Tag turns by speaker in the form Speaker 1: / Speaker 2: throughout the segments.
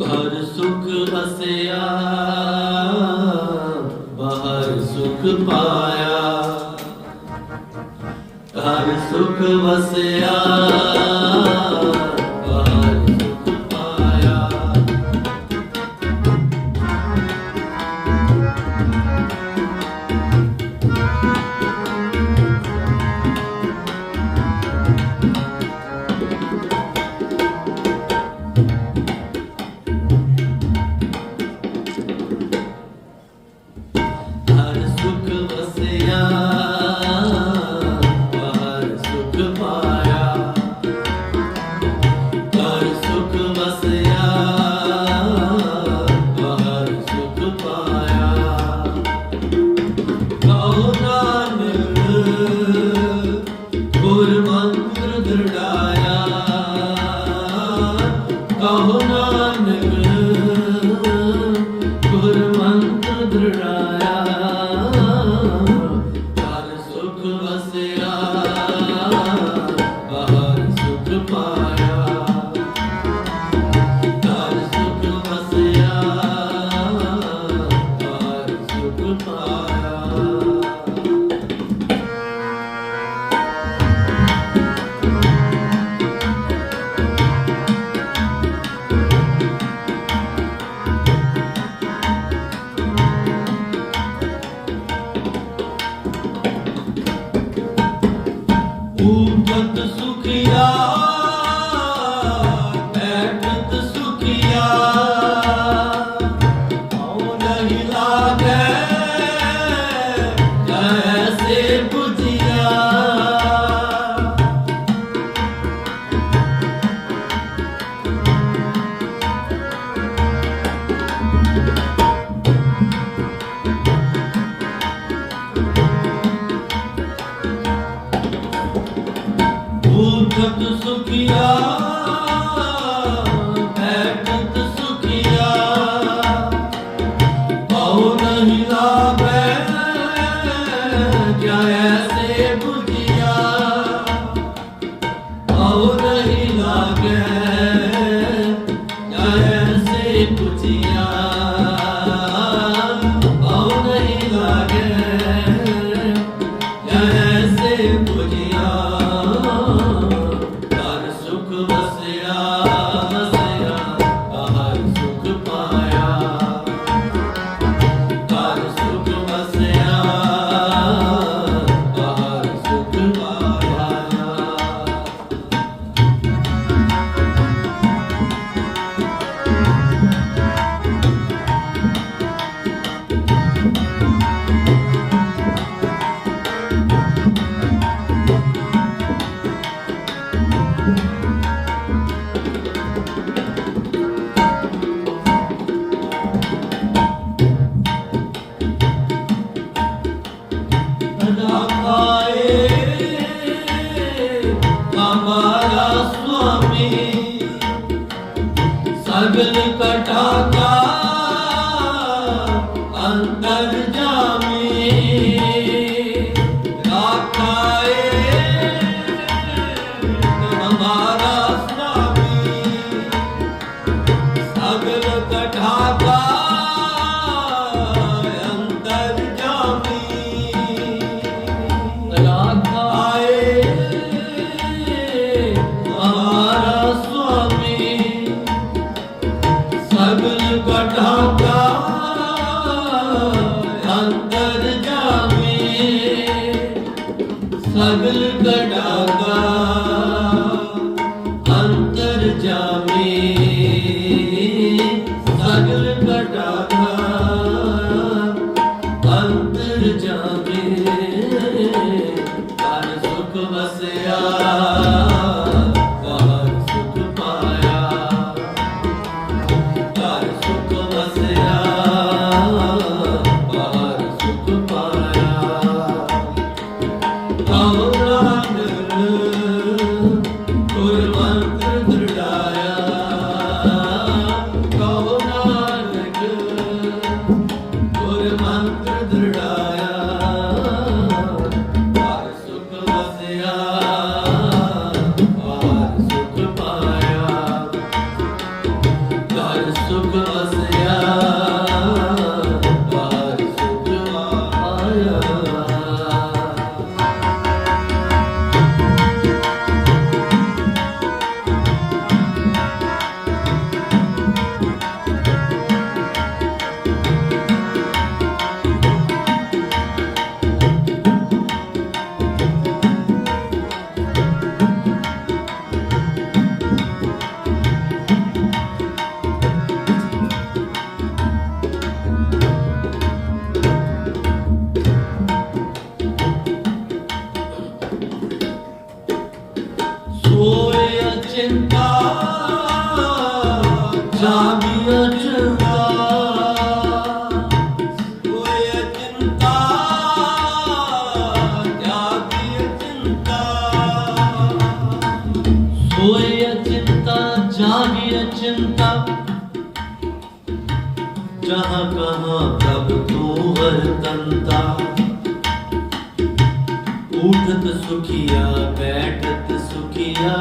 Speaker 1: ਘਰ ਸੁਖ ਅਸਿਆ ਬਾਹਰ ਸੁਖ ਪਾਇਆ। ਘਰ ਸੁਖ ਵਸਿਆ ਜਗਤ ਸੁਖੀਆ ਜਗਤ ਸੁਖੀਆ। cantar de ਸਗਲ ਕਢਾਗਾ Dolandırır ਚਾਂਦ ਅਜਵਾ ਹੋਏ ਅਚਿੰਤਾ ਜਾਗੀ ਅਚਿੰਤਾ ਜਹਾਂ ਕਹਾਂ ਪ੍ਰਭ ਤੂੰ ਵਰਤੰਤਾ ਉਠਤ ਸੁਖੀਆ ਬੈਠਤ ਸੁਖੀਆ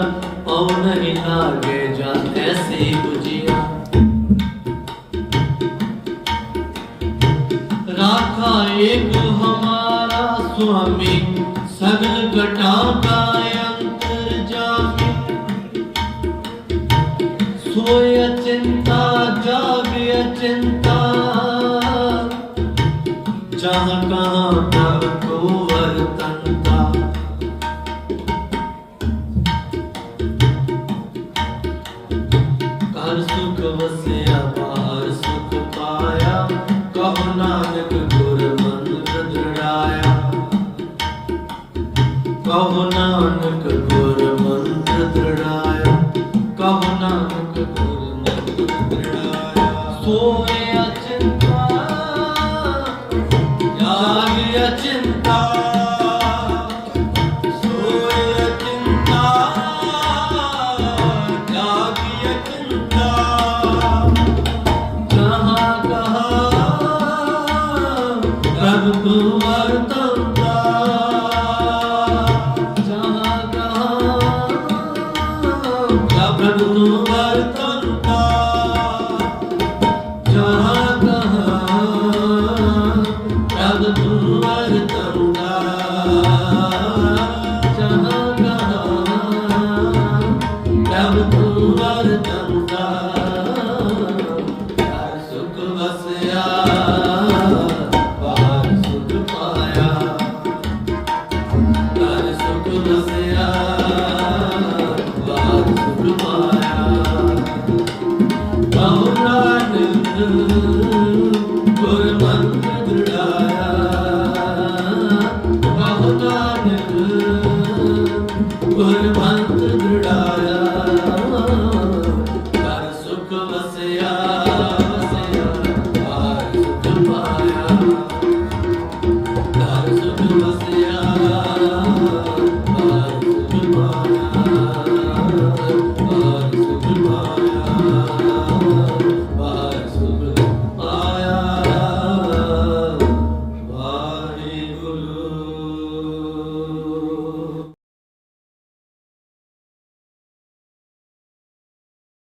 Speaker 1: ਪਉ ਨਹੀਂ ਲਾਗੇ ਜਾਂ ਐਸੇ ਬੁਝਿਆ एक हमारा स्वामी सगल घटा का अंतर जामी सोय चिंता जाग चिंता जहाँ कहाँ तक को वर्तन Oh